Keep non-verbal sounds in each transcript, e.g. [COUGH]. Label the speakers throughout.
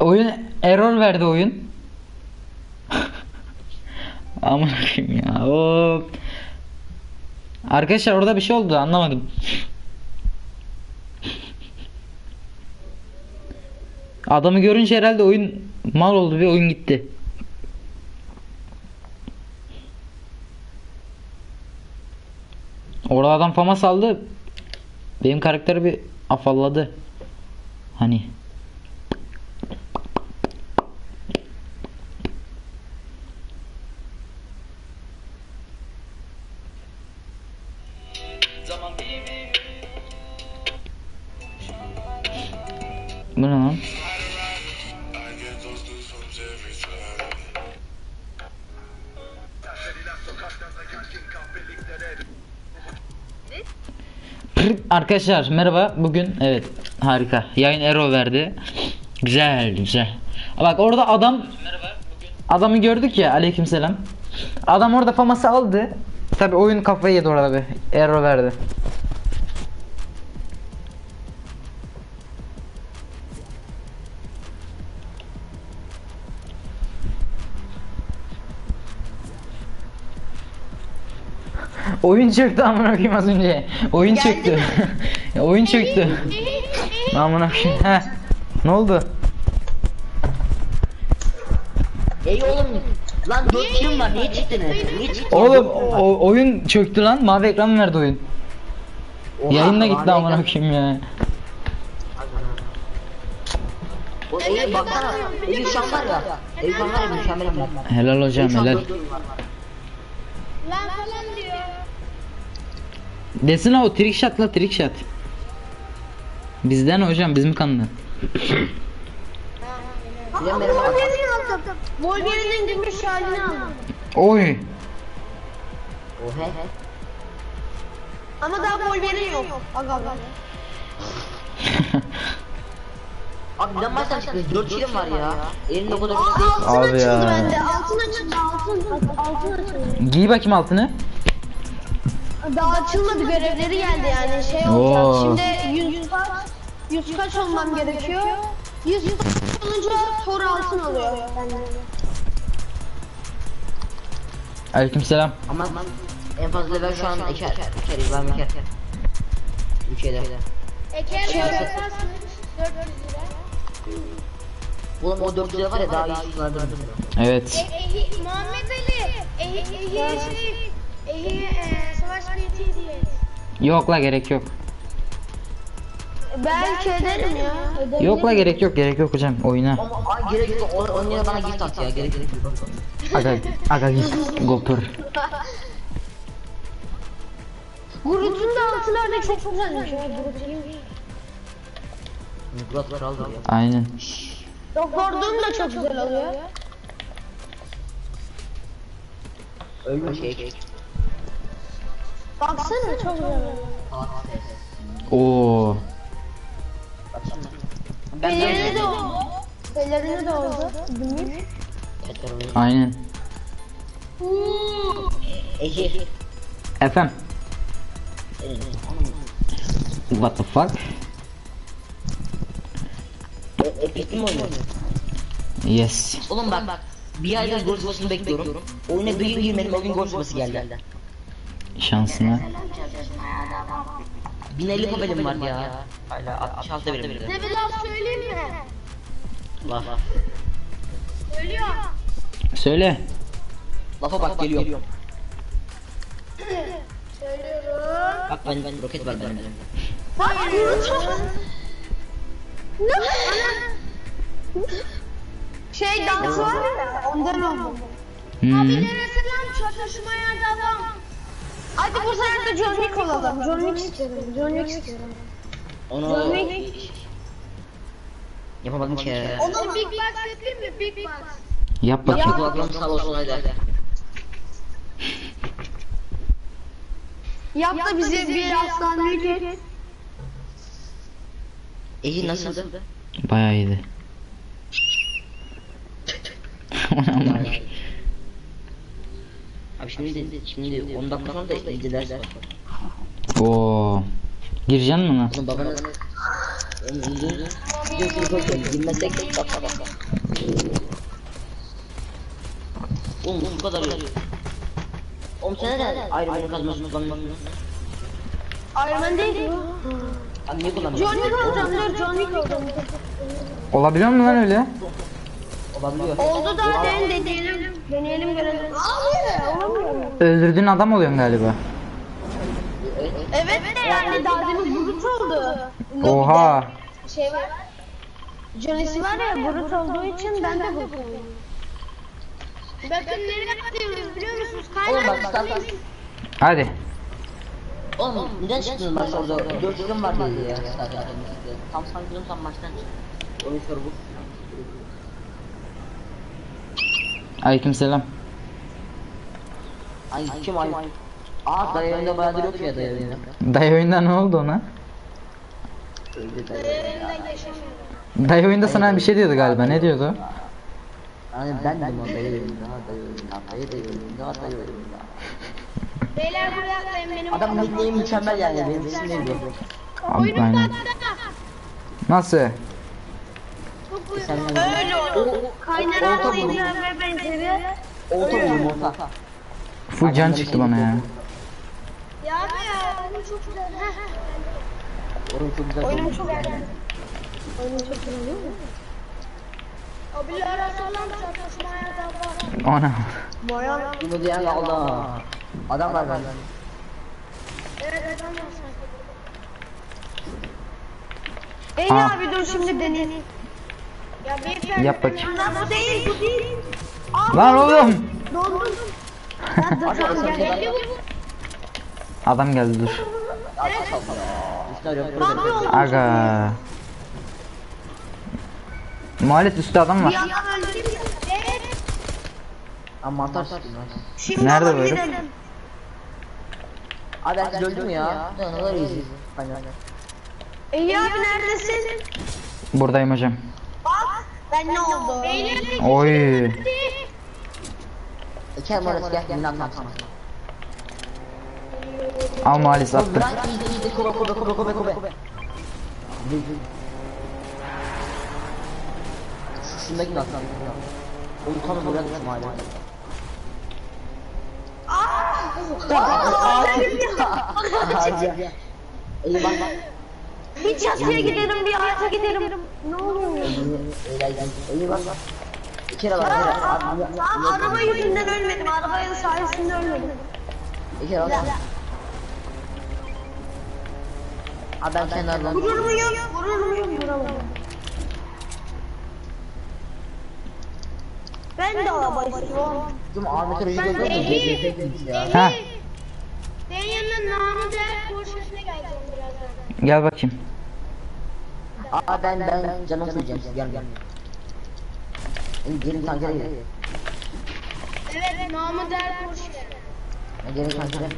Speaker 1: Oyun error verdi oyun. [LAUGHS] Aman akıyım ya. Hop. Arkadaşlar orada bir şey oldu anlamadım. [LAUGHS] Adamı görünce herhalde oyun mal oldu ve oyun gitti. Orada adam fama saldı. Benim karakteri bir afalladı. Hani. Bu ne lan? Arkadaşlar merhaba. Bugün evet harika. Yayın error verdi. Güzel güzel. Bak orada adam adamı gördük ya aleykümselam. Adam orada faması aldı. Tabi oyun kafayı yedi orada bir error verdi. Oyun çöktü amına koyayım az önce. Oyun çöktü. [LAUGHS] Oyun çöktü. [LAUGHS] Amına koyayım. Heh. Ne oldu?
Speaker 2: Ey oğlum lan 4 kilim var niye çıktınız? Niye çıktınız?
Speaker 1: Oğlum o, oyun çöktü lan. Mavi ekran verdi oyun.
Speaker 2: Oha,
Speaker 1: Yayınla gitti amına koyayım ya.
Speaker 2: O Ey baksana Ey şu an var ya mükemmel
Speaker 1: Helal hocam helal.
Speaker 3: Lan falan
Speaker 1: Desene o trick shot la trick shot. Bizden hocam bizim kanlı.
Speaker 3: Wolverine'in gümüş halini aldım.
Speaker 1: Oy.
Speaker 2: Ohe
Speaker 3: Ama daha Wolverine yok. Aga aga. [LAUGHS]
Speaker 2: Abi neden baştan çıktınız? 4 kilim var ya Elimde o kadar bir şey
Speaker 3: altın
Speaker 1: Abi
Speaker 3: açıldı
Speaker 1: ya.
Speaker 3: bende. Altın açıldı. Altın. Altın açıldı.
Speaker 1: Giy bakayım altını.
Speaker 3: Daha açılmadı görevleri geldi yani şey
Speaker 1: Oo.
Speaker 3: olacak. Şimdi 100 kaç 100 kaç olmam gerekiyor. 100 olunca Thor altın alıyor. benden.
Speaker 1: Aleykümselam.
Speaker 2: Ama en fazla level şu an eker Eker İbrahim Eker 3 eder
Speaker 3: Eker
Speaker 2: Şey-
Speaker 3: şey, 400 lira.
Speaker 2: Oğlum o 4 lira var ya daha iyi kullanırdım
Speaker 1: Evet.
Speaker 3: Ehi, Muhammed Ali. Ehi, ehi şey. Ehi e, diye.
Speaker 1: Yok la gerek yok.
Speaker 3: Belki ederim ya. Ederim.
Speaker 1: Yok la gerek yok gerek yok hocam oyuna.
Speaker 2: Ama ay gerek yok 10 lira bana gift at ya gerek yok
Speaker 1: Aga aga git gopur.
Speaker 3: Groot'un da altınlarda çok güzelmiş ya. Groot'un.
Speaker 2: Murat kraldır ya
Speaker 1: Aynen.
Speaker 3: Doktor Doom da çok güzel oluyor.
Speaker 2: Ölme şey
Speaker 3: Baksana çok güzel.
Speaker 1: Oo.
Speaker 2: Ben
Speaker 3: Pelerini de oldu. Pelerini de oldu. Gümüş.
Speaker 1: Aynen.
Speaker 2: Ehe
Speaker 1: Efem. What the fuck?
Speaker 2: Epic mi oynuyor?
Speaker 1: Yes.
Speaker 2: Oğlum bak bak bir aydır gol sırasını bekliyorum. Oyuna bir gün girmedim o gün gol sırası geldi.
Speaker 1: Şansına.
Speaker 2: 1050 papelim var ya. Hala 66 verim.
Speaker 3: Ne bir laf söyleyeyim mi?
Speaker 2: Laf.
Speaker 3: Söylüyor.
Speaker 1: Söyle.
Speaker 2: Lafa bak geliyor. [CLEARS THROAT]
Speaker 3: Söylüyorum.
Speaker 2: Bak ben, ben roket var bende.
Speaker 3: Bak Groot. Ne? Şey dansı var ya ondan oldu.
Speaker 1: Hmm.
Speaker 3: selam çatışmaya devam. Hadi bu sefer de John Wick olalım. John Wick istiyorum. John Wick istiyorum.
Speaker 2: Onu
Speaker 3: John Wick.
Speaker 2: yapamadım ki.
Speaker 3: Onun Big Box yapayım mı? Big Box.
Speaker 1: Yap
Speaker 2: Bak
Speaker 1: bakayım.
Speaker 2: kulaklığım sağ olsun hadi.
Speaker 3: Yap da bize bir aslanlık et.
Speaker 2: Ehi nasıldı?
Speaker 1: Bayağı iyiydi. [LAUGHS]
Speaker 2: Abi şimdi şimdi 10 dakika sonra da iyice ders var.
Speaker 1: Oo. Gireceksin mi lan?
Speaker 2: Oğlum babanın Oğlum iyi değil. Girmesek bak bak. Oğlum bu kadar yok. Oğlum sen neden ayrı benim kazması kullanmıyorsun?
Speaker 3: Iron Man değil bu.
Speaker 2: Abi niye kullanmıyorsun?
Speaker 3: John Wick olacağım dur John Wick olacağım.
Speaker 1: Olabiliyor mu lan öyle?
Speaker 2: Olabiliyor.
Speaker 3: Oldu da den deneyelim. Deneyelim görelim. Abi.
Speaker 1: Öldürdüğün adam oluyorsun galiba.
Speaker 3: Evet de yani daha demin Brut oldu.
Speaker 1: Oha.
Speaker 3: Şey var. Johnny'si var ya Brut olduğu için ben de Brut oldum. Bakın nereye atıyoruz biliyor musunuz?
Speaker 2: Oğlum bak startan.
Speaker 1: Hadi.
Speaker 2: Oğlum neden çıktınız maç orada? Dört gün var dedi ya. Tam tam maçtan çıktı. Oyun soru bu.
Speaker 1: Aleykümselam.
Speaker 2: Ay kim ay? Aa dayı önünde bayağıdır yok ya dayı önünde.
Speaker 1: Dayı oyunda ne oldu ona?
Speaker 2: Öldü dayı.
Speaker 1: Dayı oyunda sana bir şey diyordu galiba. Ne diyordu?
Speaker 2: Yani ben de o dayı. Ha dayı ha Dayı. Ha dayı önünde.
Speaker 3: Beyler buraya atlayın benim.
Speaker 2: Adam nickname mükemmel yani benim isim neydi?
Speaker 1: Abi, aynen. Nasıl?
Speaker 2: Sen
Speaker 3: Öyle olur. Kaynar atlayınca ve benzeri.
Speaker 2: Olta buldum olta.
Speaker 1: Full can çıktı bana ya.
Speaker 3: Ya be ya [LAUGHS] oyun çok güzel.
Speaker 2: Oyun çok güzel.
Speaker 3: Oyunum çok güzel. Oyunum çok güzel değil mi? Abiler asallam çatışmaya da var.
Speaker 1: Ona.
Speaker 3: Bayan.
Speaker 2: Bunu diyen kaldı. Adam var bende.
Speaker 3: Evet adam var sanki.
Speaker 1: Ha.
Speaker 3: abi dur şimdi deneyim. Ya beyefendi.
Speaker 1: Yap bakayım.
Speaker 3: Lan bu değil bu değil. Aa,
Speaker 1: Lan oğlum.
Speaker 3: Dondum. Dur tamam.
Speaker 1: Adam geldi dur.
Speaker 3: Lan.
Speaker 1: Aga. Muhalet üstte adam var.
Speaker 2: Ama lan.
Speaker 3: Şimdi
Speaker 1: Nerede
Speaker 3: gidelim.
Speaker 2: Abi herkes öldü mü ya? Ne kadar iyiyiz.
Speaker 3: İyi abi neredesin?
Speaker 1: Buradayım hocam.
Speaker 3: Ben ne oldu?
Speaker 1: Oy.
Speaker 2: İki Morris gel. Yine atam sana.
Speaker 1: Al Muhalet attı.
Speaker 2: Bırak iyiydi iyiydi. Kobe kobe kobe kobe kobe. Şundaki düştüm hala. Hadi. İyi bak bak.
Speaker 3: Bir çatıya giderim bir ağaca giderim. Ne oluyor?
Speaker 2: İyi bak bak.
Speaker 3: Araba yüzünden ölmedim. Arabanın sayesinde ölmedim.
Speaker 2: Kere bak. Abi ben kenardan.
Speaker 3: Vurur muyum? Vurur muyum? Vuramam. Ben de araba istiyorum.
Speaker 2: Bizim Ahmet Hoca gördün mü?
Speaker 3: Senin yanına namı da Porsche'sine geleceğim birazdan.
Speaker 1: Gel bakayım.
Speaker 2: Aa ben ben canım söyleyeceğim size gel gel. Gelin tankere gelin.
Speaker 3: Evet namı der.
Speaker 2: Ya Gelin tankere.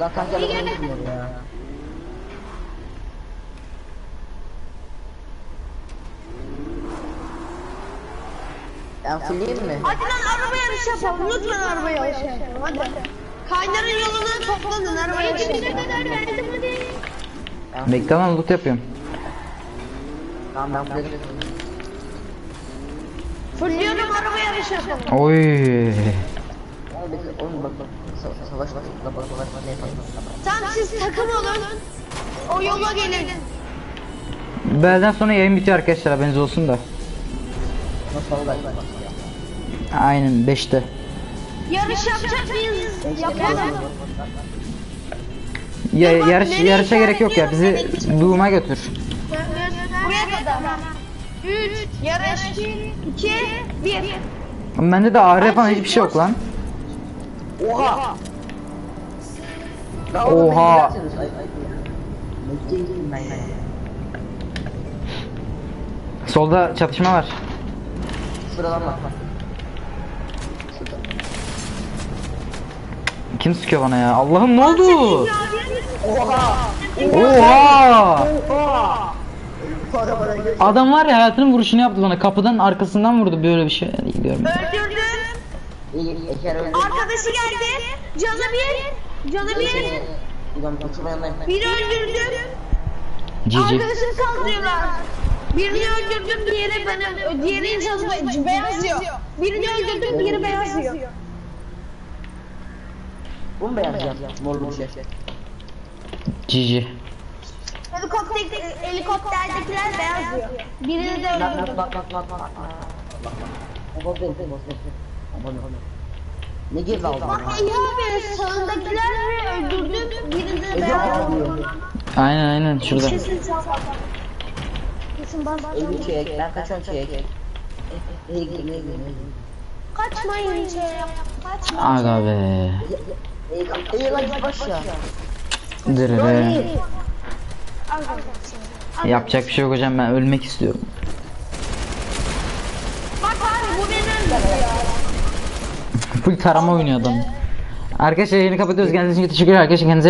Speaker 2: Lan tankere ben gitmiyorum ya. Ben fulleyim mi?
Speaker 3: Hadi lan araba yarışı yapalım. Lütfen araba yarışı yapalım. Hadi. Kaynarın yolunu toplanın araba yarışı yapalım. Hadi.
Speaker 1: Bekle lan loot yapıyorum.
Speaker 2: Tamam ben fulleyim.
Speaker 3: Fulliyorum araba yarışı yapalım.
Speaker 1: Oy.
Speaker 2: Oğlum bekle oğlum bak bak. Sa- Savaş var. Bak bak bak bak ne yapalım.
Speaker 3: Tam siz takım olun. O yola gelin.
Speaker 1: Belden sonra yayın bitiyor arkadaşlar haberiniz olsun da.
Speaker 2: Nasıl oldu?
Speaker 1: Aynen 5'te.
Speaker 3: Yarış yapacak mıyız? Yapalım.
Speaker 1: Ya, yarış yarışa gerek yok ya. Bizi Doom'a götür.
Speaker 3: Buraya kadar. 3, yarış, 2, 1.
Speaker 1: Bende de AR falan hiçbir şey yok lan.
Speaker 2: Oha!
Speaker 1: Oha!
Speaker 2: Mutluyum ben ya.
Speaker 1: Solda çatışma var.
Speaker 2: Sıralama.
Speaker 1: Kim sıkıyor bana ya? Allah'ım ne oldu?
Speaker 2: Oha!
Speaker 1: Oha!
Speaker 2: Oha!
Speaker 1: Adam var ya hayatının vuruşunu yaptı bana. Kapıdan arkasından vurdu böyle bir şey. Gidiyorum.
Speaker 3: Öldürdüm. Arkadaşı geldi. Canı bir. Canı bir.
Speaker 2: Ulan uçurma yanındayım.
Speaker 3: Bir öldürdüm.
Speaker 1: Cici.
Speaker 3: Arkadaşını kaldırıyorlar. Birini öldürdüm diğeri benim diğeri yazı beyaz diyor. Birini öldürdüm diğeri beyaz diyor.
Speaker 2: Bu mu beyaz ya? Morlu bir şey.
Speaker 1: Cici.
Speaker 3: Helikopter, helikopterdekiler beyaz diyor. Birini de öldürdüm.
Speaker 2: bak bak bak bak bak. Bak bak bak bak. Aman aman. Ne gibi aldın?
Speaker 3: Bak abi sağındakiler mi öldürdüm birini de beyaz
Speaker 2: aldı.
Speaker 3: diyor.
Speaker 1: Aynen aynen şurada.
Speaker 3: Kesin sağ Kesin bas.
Speaker 2: Ölü çek. Ben kaçıyorum çek.
Speaker 3: Kaçmayın yap. Kaçmayın.
Speaker 1: Aga be.
Speaker 2: Ya.
Speaker 1: Dırırı. Yapacak bir şey yok hocam ben ölmek istiyorum.
Speaker 3: Bak abi bu beni öldürdü ya.
Speaker 1: Full tarama oynuyor adam. Arkadaşlar yayını kapatıyoruz. Kendinize için teşekkürler arkadaşlar. Kendinize